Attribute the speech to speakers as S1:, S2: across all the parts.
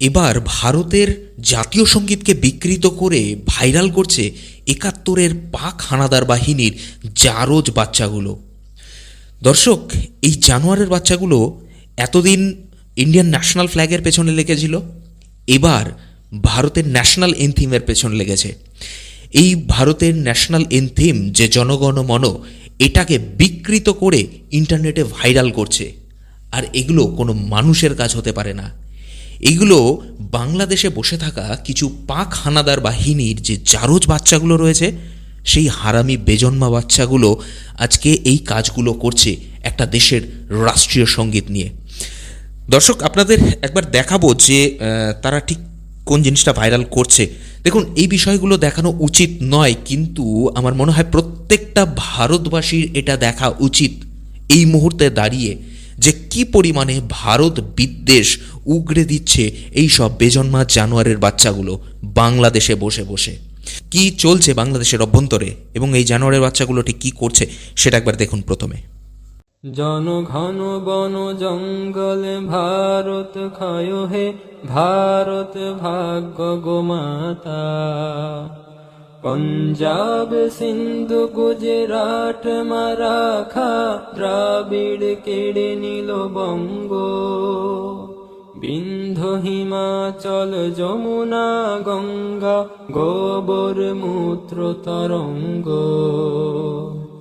S1: এবার ভারতের জাতীয় সঙ্গীতকে বিকৃত করে ভাইরাল করছে একাত্তরের পাক হানাদার বাহিনীর জারজ বাচ্চাগুলো। দর্শক, এই জানোয়ারের বাচ্চাগুলো এতদিন ইন্ডিয়ান ন্যাশনাল ফ্ল্যাগের পেছনে লেগেছিল, এবার ভারতের ন্যাশনাল এনথিমের পেছনে লেগেছে। এই ভারতের ন্যাশনাল এনথিম যে জনগণ মন, এটাকে বিকৃত করে ইন্টারনেটে ভাইরাল করছে। আর এগুলো কোনো মানুষের কাজ হতে পারে না। এগুলো বাংলাদেশে বসে থাকা কিছু পাক হানাদার বাহিনীর যে জারজ বাচ্চাগুলো রয়েছে, সেই হারামি বেজন্মা বাচ্চাগুলো আজকে এই কাজগুলো করছে একটা দেশের রাষ্ট্রীয় সংগীত নিয়ে। দর্শক, আপনাদের একবার দেখাবো যে তারা ঠিক কোন জিনিসটা ভাইরাল করছে। দেখুন, এই বিষয়গুলো দেখানো উচিত নয়, কিন্তু আমার মনে হয় প্রত্যেকটা ভারতবাসীর এটা দেখা উচিত। এই মুহূর্তে দাঁড়িয়ে যে কি পরিমাণে ভারত বিদ্বেষ উগড়ে দিচ্ছে এই সব বেজন্মা জানোয়ারের বাচ্চাগুলো বাংলাদেশে বসে বসে। কি চলছে বাংলাদেশের অভ্যন্তরে এবং এই জানোয়ারের বাচ্চাগুলো ঠিক কি করছে সেটা একবার দেখুন প্রথমে।
S2: জনঘন বন জঙ্গল ভারত ক্ষয় হে, ভারত ভাগ্য গোমাতা। পঞ্জাব সিন্ধু গুজরাট মারাখা দ্রাবিড় কেড়ে নিল বঙ্গ। বিন্ধ হিমাচল যমুনা গঙ্গা গোবর মূত্র তরঙ্গ।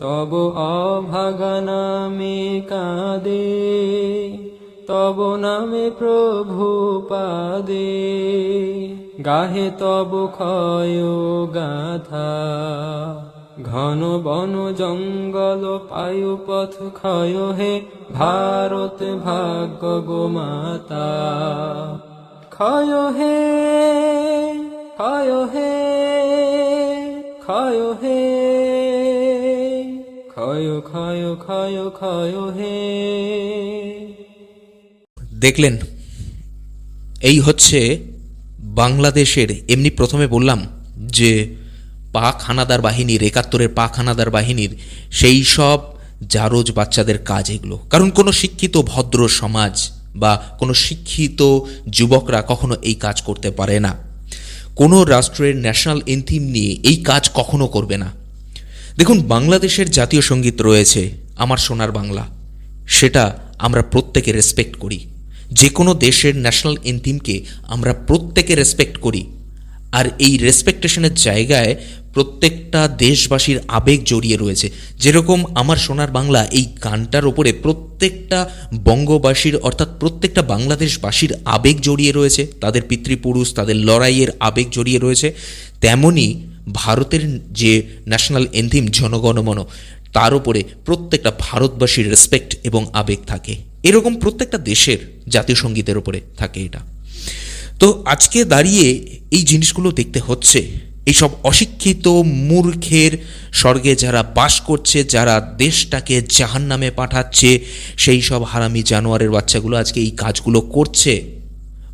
S2: তব অভাগা নামে কাঁদে। তব নামে প্রভু পাদে, গাহে তব ক্ষয় গাথা। ঘন বন জঙ্গল পায়ু পথ ক্ষয় হে, ভারত ভাগ্য গোমাতা ক্ষয় হে ক্ষয় হে ক্ষয় হে, ক্ষয় ক্ষয় ক্ষয় ক্ষয় হে।
S1: দেখলেন, এই হচ্ছে বাংলাদেশের, এমনি প্রথমে বললাম যে পাক হানাদার বাহিনীর, একাত্তরের পাক হানাদার বাহিনীর, সেই সব জারোজ বাচ্চাদের কাজ এগুলো। কারণ কোনো শিক্ষিত ভদ্র সমাজ বা কোনো শিক্ষিত যুবকরা কখনো এই কাজ করতে পারে না। কোনো রাষ্ট্রের ন্যাশনাল এনথিম নিয়ে এই কাজ কখনো করবে না। দেখুন, বাংলাদেশের জাতীয় সংগীত রয়েছে আমার সোনার বাংলা। সেটা আমরা প্রত্যেকে রেসপেক্ট করি। যে কোনো দেশের ন্যাশনাল এনথিমকে আমরা প্রত্যেকে রেসপেক্ট করি। আর এই রেসপেক্টেশনের জায়গায় প্রত্যেকটা দেশবাসীর আবেগ জড়িয়ে রয়েছে। যেরকম আমার সোনার বাংলা এই গানটার ওপরে প্রত্যেকটা বঙ্গবাসীর অর্থাৎ প্রত্যেকটা বাংলাদেশবাসীর আবেগ জড়িয়ে রয়েছে। তাদের পিতৃপুরুষ, তাদের লড়াইয়ের আবেগ জড়িয়ে রয়েছে। তেমনি ভারতের যে ন্যাশনাল এনথিম জনগণমন, তার উপরে প্রত্যেকটা ভারতবাসীর রেসপেক্ট এবং আবেগ থাকে। এরকম প্রত্যেকটা দেশের জাতীয় সঙ্গীতের ওপরে থাকে এটা। তো আজকে দাঁড়িয়ে এই জিনিসগুলো দেখতে হচ্ছে, এইসব অশিক্ষিত মূর্খের স্বর্গে যারা বাস করছে, যারা দেশটাকে জাহান নামে পাঠাচ্ছে, সেই সব হারামি জানোয়ারের বাচ্চাগুলো আজকে এই কাজগুলো করছে।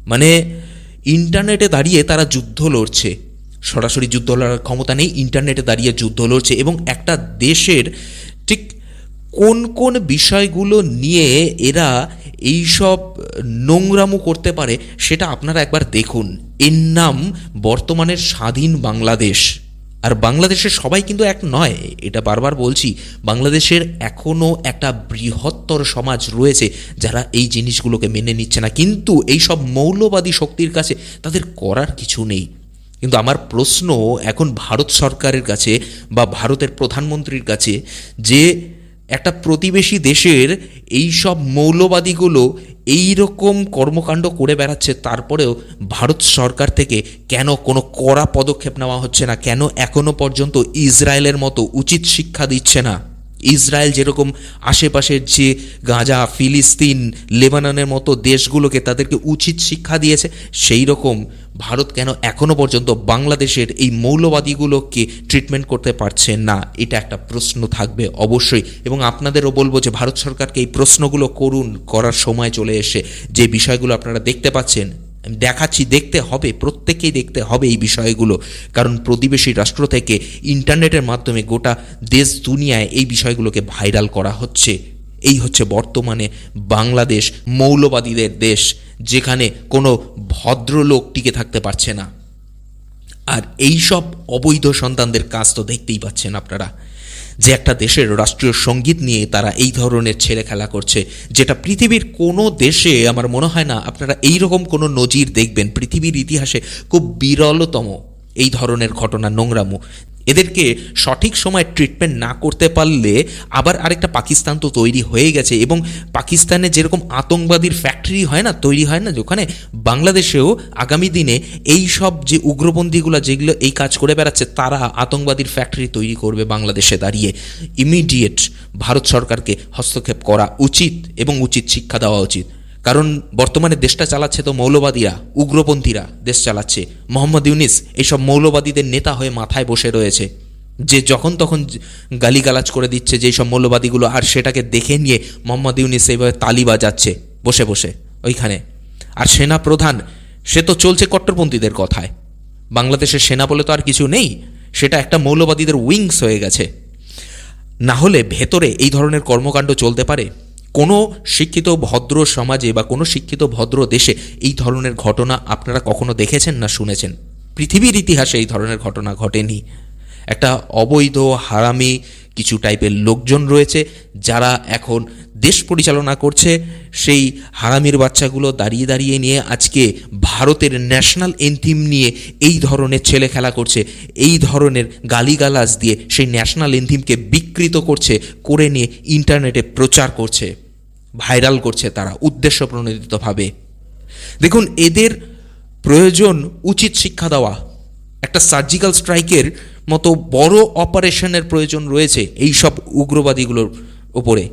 S1: মানে ইন্টারনেটে দাঁড়িয়ে তারা যুদ্ধ লড়ছে। সরাসরি যুদ্ধ লড়ার ক্ষমতা নেই, ইন্টারনেটে দাঁড়িয়ে যুদ্ধ লড়ছে এবং একটা দেশের ঠিক কোন কোন বিষয়গুলো নিয়ে এরা এইসব নোংরামো করতে পারে সেটা আপনারা একবার দেখুন। এর নাম বর্তমানের স্বাধীন বাংলাদেশ। আর বাংলাদেশের সবাই কিন্তু এক নয়, এটা বারবার বলছি, বাংলাদেশের এখনও একটা বৃহত্তর সমাজ রয়েছে যারা এই জিনিসগুলোকে মেনে নিচ্ছে না। কিন্তু এই সব মৌলবাদী শক্তির কাছে তাদের করার কিছু নেই। কিন্তু আমার প্রশ্ন এখন ভারত সরকারের কাছে বা ভারতের প্রধানমন্ত্রীর কাছে যে একটা প্রতিবেশী দেশের এই সব মৌলবাদীগুলো এই রকম কর্মকাণ্ড করে বেড়াচ্ছে, তারপরেও ভারত সরকার থেকে কেন কোনো কড়া পদক্ষেপ নেওয়া হচ্ছে না? কেন এখনও পর্যন্ত ইসরায়েলের মতো উচিত শিক্ষা দিচ্ছে না? ইসরায়েল যেরকম আশেপাশের যে গাজা, ফিলিস্তিন, লেবাননের মতো দেশগুলোকে তাদেরকে উচিত শিক্ষা দিয়েছে সেই রকম ভারত কেন এখনও পর্যন্ত বাংলাদেশের এই মৌলবাদীগুলোকে ট্রিটমেন্ট করতে পারছে না? এটা একটা প্রশ্ন থাকবে অবশ্যই। এবং আপনাদেরও বলব যে, ভারত সরকারকে এই প্রশ্নগুলো করুন, করার সময় চলে এসে যে বিষয়গুলো আপনারা দেখতে পাচ্ছেন দেখাচ্ছি, দেখতে হবে প্রত্যেকেই দেখতে হবে এই বিষয়গুলো। কারণ প্রতিবেশী রাষ্ট্র থেকে ইন্টারনেটের মাধ্যমে গোটা দেশ দুনিয়ায় এই বিষয়গুলোকে ভাইরাল করা হচ্ছে। এই হচ্ছে বর্তমানে বাংলাদেশ মৌলবাদীদের দেশ, যেখানে কোনো ভদ্রলোক টিকে থাকতে পারছে না। আর এই সব অবৈধ সন্তানদের কাজ তো দেখতেই পাচ্ছেন আপনারা। যে একটা দেশের রাষ্ট্রীয় সংগীত নিয়ে তারা এই ধরনের ছেলে খেলা করছে, যেটা পৃথিবীর কোনো দেশে আমার মনে হয় না আপনারা এই রকম কোনো নজির দেখবেন। পৃথিবীর ইতিহাসে খুব বিরলতম এই ধরনের ঘটনা নোংরামো। এদেরকে সঠিক সময় ট্রিটমেন্ট না করতে পারলে আবার আরেকটা পাকিস্তান তো তৈরি হয়ে গেছে এবং পাকিস্তানে যেরকম আতঙ্কবাদীর ফ্যাক্টরি হয় না, তৈরি হয় না যেখানে বাংলাদেশেও আগামী দিনে এই সব যে উগ্রপন্থীগুলো যেগুলো এই কাজ করে বেড়াচ্ছে, তারা আতঙ্কবাদীর ফ্যাক্টরি তৈরি করবে বাংলাদেশে দাঁড়িয়ে। ইমিডিয়েট ভারত সরকারকে হস্তক্ষেপ করা উচিত এবং উচিত শিক্ষা দেওয়া উচিত। কারণ বর্তমানে দেশটা চালাচ্ছে তো মৌলবাদীরা, উগ্রপন্থীরা দেশ চালাচ্ছে। মোহাম্মদ ইউনিস এইসব মৌলবাদীদের নেতা হয়ে মাথায় বসে রয়েছে। যে যখন তখন গালিগালাজ করে দিচ্ছে যে সব মৌলবাদীগুলো, আর সেটাকে দেখে নিয়ে মোহাম্মদ ইউনিস এইভাবে তালি বাজাচ্ছে বসে বসে ওইখানে। আর সেনা প্রধান সে তো চলছে কট্টরপন্থীদের কথায়। বাংলাদেশের সেনা বলে তো আর কিছু নেই, সেটা একটা মৌলবাদীদের উইংস হয়ে গেছে। না হলে ভেতরে এই ধরনের কর্মকাণ্ড চলতে পারে? কোনো শিক্ষিত ভদ্র সমাজে বা কোনো শিক্ষিত ভদ্র দেশে এই ধরনের ঘটনা আপনারা কখনো দেখেছেন না শুনেছেন? পৃথিবীর ইতিহাসে এই ধরনের ঘটনা ঘটেনি। একটা অবৈধ, হারামি কিছু টাইপের লোকজন রয়েছে যারা এখন দেশ পরিচালনা করছে। সেই হারামির বাচ্চাগুলো দাঁড়িয়ে দাঁড়িয়ে নিয়ে আজকে ভারতের ন্যাশনাল এন্থিম নিয়ে এই ধরনের ছেলে খেলা করছে, এই ধরনের গালিগালাজ দিয়ে সেই ন্যাশনাল এন্থিমকে বিকৃত করছে, করে নিয়ে ইন্টারনেটে প্রচার করছে। ভাইরাল করছে তারা, উদ্দেশ্য প্রণোদিতভাবে। দেখুন, এদের প্রয়োজন উচিত শিক্ষা দেওয়া। একটা সার্জিক্যাল স্ট্রাইকের মতো বড় অপারেশনের প্রয়োজন রয়েছে এই সব উগ্রবাদীগুলোর ওপরে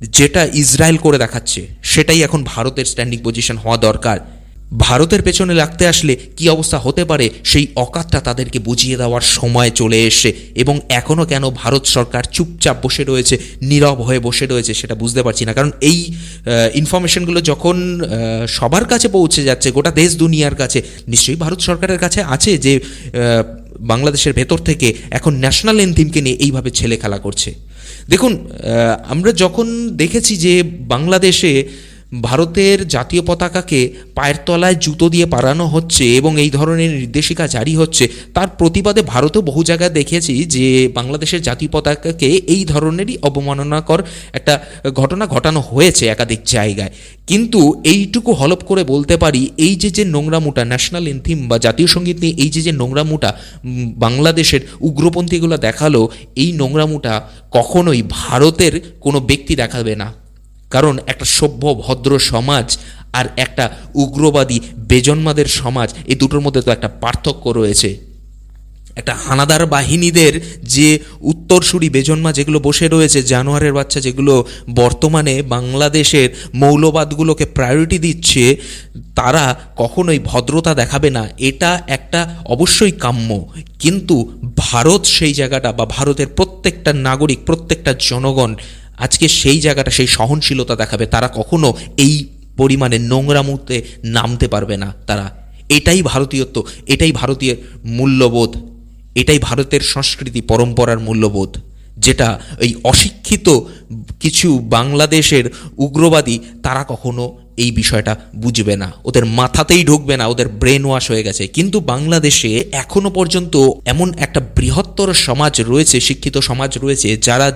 S1: যেটা ইসরায়েল করে দেখাচ্ছে, সেটাই এখন ভারতের স্ট্যান্ডিং পজিশন হওয়া দরকার। ভারতের পেছনে লাগতে আসলে কি অবস্থা হতে পারে, সেই অকাতটা তাদেরকে বুঝিয়ে দেওয়ার সময় চলে এসে এবং এখনও কেন ভারত সরকার চুপচাপ বসে রয়েছে, নীরব হয়ে বসে রয়েছে সেটা বুঝতে পারছি না। কারণ এই ইনফরমেশনগুলো যখন সবার কাছে পৌঁছে যাচ্ছে, গোটা দেশ দুনিয়ার কাছে, নিশ্চয়ই ভারত সরকারের কাছে আছে যে বাংলাদেশের ভেতর থেকে এখন ন্যাশনাল এনথিমকে নিয়ে এইভাবে ছেলে খেলা করছে। দেখুন আমরা যখন দেখেছি যে বাংলাদেশে ভারতের জাতীয় পতাকাকে পায়ের তলায় জুতো দিয়ে পারানো হচ্ছে এবং এই ধরনের নির্দেশিকা জারি হচ্ছে। তার প্রতিবাদে ভারতেও বহু জায়গায় দেখেছি যে বাংলাদেশের জাতীয় পতাকাকে এই ধরনেরই অবমাননাকর একটা ঘটনা ঘটানো হয়েছে একাধিক জায়গায়। কিন্তু এইটুকু হলপ করে বলতে পারি এই যে যে নোংরামুটা ন্যাশনাল এনথিম বা জাতীয় সংগীত নিয়ে এই যে যে নোংরামুটা উম, বাংলাদেশের উগ্রপন্থীগুলো দেখাল এই নোংরামুটা কখনোই ভারতের কোনো ব্যক্তি দেখাবে না। কারণ একটা সভ্য, ভদ্র সমাজ আর একটা উগ্রবাদী, বেজন্মাদের সমাজ, এই দুটোর মধ্যে তো একটা পার্থক্য রয়েছে। একটা হানাদার বাহিনীদের যে উত্তরসূরি বেজন্মা যেগুলো বসে রয়েছে, জানোয়ারের বাচ্চা যেগুলো বর্তমানে বাংলাদেশের মৌলবাদগুলোকে প্রায়োরিটি দিচ্ছে, তারা কখনোই ভদ্রতা দেখাবে না। এটা একটা অবশ্যই কাম্য। কিন্তু ভারত সেই জায়গাটা বা ভারতের প্রত্যেকটা নাগরিক, প্রত্যেকটা জনগণ আজকে সেই জায়গাটা, সেই সহনশীলতা দেখাবে। তারা কখনো এই পরিমাণে নোংরামুতে নামতে পারবে না তারা। এটাই ভারতীয়ত্ব, এটাই ভারতীয় মূল্যবোধ, এটাই ভারতের সংস্কৃতি পরম্পরার মূল্যবোধ, যেটা এই অশিক্ষিত কিছু বাংলাদেশের উগ্রবাদী তারা কখনো এই বিষয়টা বুঝবে না। ওদের মাথাতেই ঢুকবে না, ওদের ব্রেন ওয়াশ হয়ে গেছে। কিন্তু বাংলাদেশে এখনও পর্যন্ত এমন একটা বৃহত্তর সমাজ রয়েছে, শিক্ষিত সমাজ রয়েছে, যারা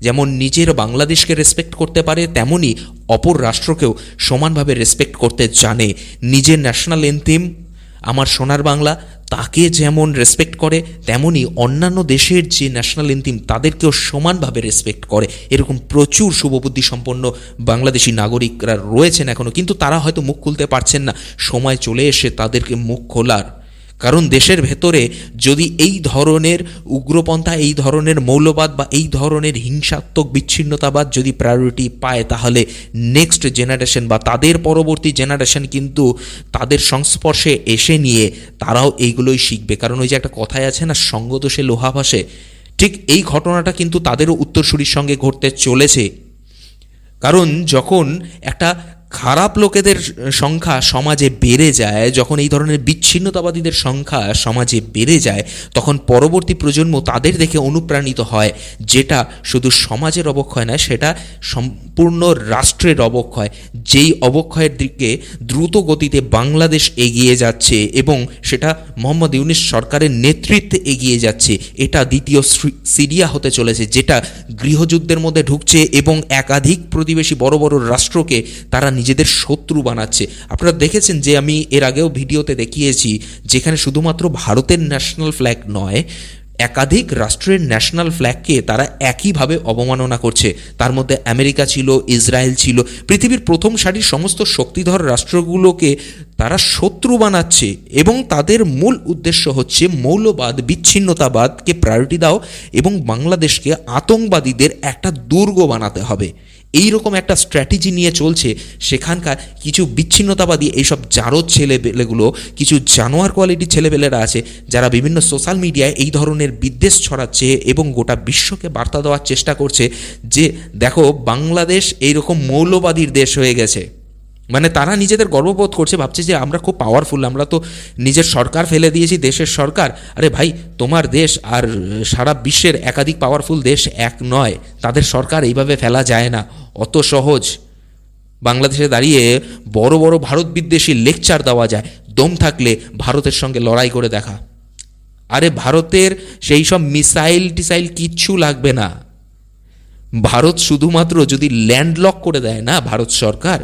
S1: যেমন নিজের বাংলাদেশকে রেসপেক্ট করতে পারে, তেমনি অপর রাষ্ট্রকেও সমানভাবে রেসপেক্ট করতে জানে। নিজের ন্যাশনাল এনথিম আমার সোনার বাংলা, তাকে যেমন রেসপেক্ট করে, তেমনি অন্যান্য দেশের যে ন্যাশনাল এনথিম তাদেরকেও সমানভাবে রেসপেক্ট করে। এরকম প্রচুর শুভবুদ্ধি সম্পন্ন বাংলাদেশি নাগরিকরা রয়েছেন এখনও কিন্তু তারা হয়তো মুখ খুলতে পারছেন না। সময় চলে এসে তাদেরকে মুখ খোলার। কারণ দেশের ভেতরে যদি এই ধরনের উগ্রপন্থা, এই ধরনের মৌলবাদ বা এই ধরনের হিংসাত্মক বিচ্ছিন্নতাবাদ যদি প্রায়োরিটি পায়, তাহলে নেক্সট জেনারেশন বা তাদের পরবর্তী জেনারেশন কিন্তু তাদের সংস্পর্শে এসে নিয়ে তারাও এইগুলোই শিখবে। কারণ ওই যে একটা কথাই আছে না সঙ্গদোষে লোহা ভাসে। ঠিক এই ঘটনাটা কিন্তু তাদেরও উত্তরসূরির সঙ্গে ঘটতে চলেছে। কারণ যখন একটা খারাপ লোকেদের সংখ্যা সমাজে বেড়ে যায়, যখন এই ধরনের বিচ্ছিন্নতাবাদীদের সংখ্যা সমাজে বেড়ে যায়, তখন পরবর্তী প্রজন্ম তাদের দেখে অনুপ্রাণিত হয়, যেটা শুধু সমাজের অবক্ষয় নয়, সেটা সম্পূর্ণ রাষ্ট্রের অবক্ষয়। যেই অবক্ষয়ের দিকে দ্রুত গতিতে বাংলাদেশ এগিয়ে যাচ্ছে এবং সেটা মোহাম্মদ ইউনিস সরকারের নেতৃত্বে এগিয়ে যাচ্ছে, এটা দ্বিতীয় সিরিয়া হতে চলেছে, যেটা গৃহযুদ্ধের মধ্যে ঢুকছে এবং একাধিক প্রতিবেশী বড় বড় রাষ্ট্রকে তারা নিজেদের শত্রু বানাচ্ছে। আপনারা দেখেছেন যে আমি এর আগেও ভিডিওতে দেখিয়েছি, যেখানে শুধুমাত্র ভারতের ন্যাশনাল ফ্ল্যাগ নয়, একাধিক রাষ্ট্রের ন্যাশনাল ফ্ল্যাগকে তারা একইভাবে অবমাননা করছে। তার মধ্যে আমেরিকা ছিল, ইসরায়েল ছিল, পৃথিবীর প্রথম সারির সমস্ত শক্তিধর রাষ্ট্রগুলোকে তারা শত্রু বানাচ্ছে এবং তাদের মূল উদ্দেশ্য হচ্ছে মৌলবাদ, বিচ্ছিন্নতাবাদকে প্রায়োরিটি দাও এবং বাংলাদেশকে আতঙ্কবাদীদের একটা দুর্গ বানাতে হবে। এই রকম একটা স্ট্র্যাটেজি নিয়ে চলছে, সেখানকার কিছু বিচ্ছিন্নতাবাদী এইসব জারদ ছেলেপেলেগুলো কিছু জানোয়ার কোয়ালিটির ছেলেপেলেরা আছে, যারা বিভিন্ন সোশ্যাল মিডিয়ায় এই ধরনের বিদ্বেষ ছড়াচ্ছে এবং গোটা বিশ্বকে বার্তা দেওয়ার চেষ্টা করছে যে, দেখো, বাংলাদেশ এইরকম মৌলবাদীর দেশ হয়ে গেছে। মানে তারা নিজেদের গর্ববোধ করছে, ভাবছে যে আমরা খুব পাওয়ারফুল আমরা তো নিজের সরকার ফেলে দিয়েছি, দেশের সরকার। আরে ভাই, তোমার দেশ আর সারা বিশ্বের একাধিক পাওয়ারফুল দেশ এক নয়, তাদের সরকার এইভাবে ফেলা যায় না। অত সহজ। বাংলাদেশে দাঁড়িয়ে বড় বড় ভারত বিদ্বেষী লেকচার দেওয়া যায়, দম থাকলে ভারতের সঙ্গে লড়াই করে দেখা। আরে ভারতের সেই সব মিসাইল টিসাইল কিচ্ছু লাগবে না। ভারত শুধুমাত্র যদি ল্যান্ডলক করে দেয় না ভারত সরকার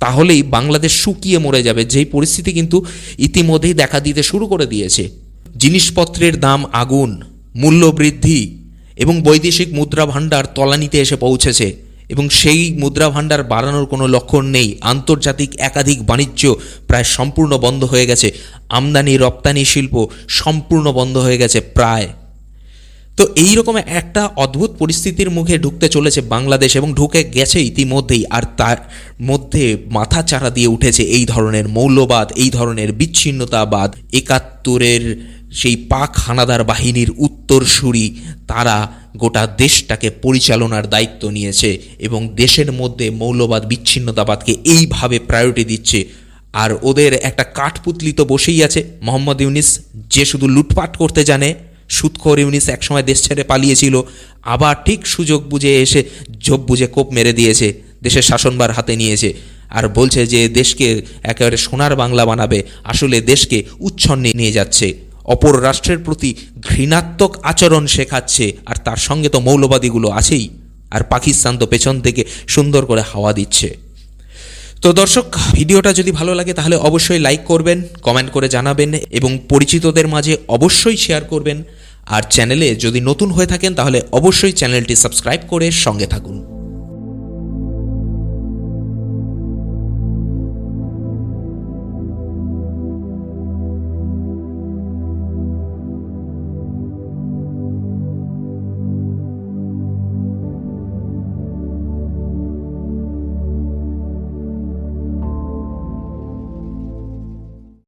S1: তাহলেই বাংলাদেশ শুকিয়ে মরে যাবে। যেই পরিস্থিতি কিন্তু ইতিমধ্যেই দেখা দিতে শুরু করে দিয়েছে। জিনিসপত্রের দাম আগুন, মূল্য বৃদ্ধি এবং বৈদেশিক মুদ্রা ভাণ্ডার তলানিতে এসে পৌঁছেছে এবং সেই মুদ্রা ভাণ্ডার বাড়ানোর কোনো লক্ষণ নেই। আন্তর্জাতিক একাধিক বাণিজ্য প্রায় সম্পূর্ণ বন্ধ হয়ে গেছে। আমদানি রপ্তানি শিল্প সম্পূর্ণ বন্ধ হয়ে গেছে প্রায়। তো এই রকম একটা অদ্ভুত পরিস্থিতির মুখে ঢুকতে চলেছে বাংলাদেশ এবং ঢুকে গেছে ইতিমধ্যেই, আর তার মধ্যে মাথা চারা দিয়ে উঠেছে এই ধরনের মৌলবাদ, এই ধরনের বিচ্ছিন্নতাবাদ। একাত্তরের সেই পাক হানাদার বাহিনীর উত্তরসূরি, তারা গোটা দেশটাকে পরিচালনার দায়িত্ব নিয়েছে এবং দেশের মধ্যে মৌলবাদ, বিচ্ছিন্নতাবাদকে এইভাবে প্রায়োরিটি দিচ্ছে। আর ওদের একটা কাঠপুতলি তো বসেই আছে, মোহাম্মদ ইউনিস যে শুধু লুটপাট করতে জানে সুৎখর ইউনিস একসময় দেশ ছেড়ে পালিয়েছিল। আবার ঠিক সুযোগ বুঝে এসে ঝোপ বুঝে কোপ মেরে দিয়েছে, দেশের শাসনবার হাতে নিয়েছে। আর বলছে যে, দেশকে একেবারে সোনার বাংলা বানাবে, আসলে দেশকে উচ্ছন্নে নিয়ে যাচ্ছে। অপর রাষ্ট্রের প্রতি ঘৃণাত্মক আচরণ শেখাচ্ছে, আর তার সঙ্গে তো মৌলবাদীগুলো আছেই। আর পাকিস্তান তো পেছন থেকে সুন্দর করে হাওয়া দিচ্ছে। তো দর্শক, ভিডিওটা যদি ভালো লাগে তাহলে অবশ্যই লাইক করবেন কমেন্ট করে জানাবেন এবং পরিচিতদের মাঝে অবশ্যই শেয়ার করবেন। আর চ্যানেলে যদি নতুন হয়ে থাকেন তাহলে অবশ্যই চ্যানেলটি সাবস্ক্রাইব করে সঙ্গে থাকুন।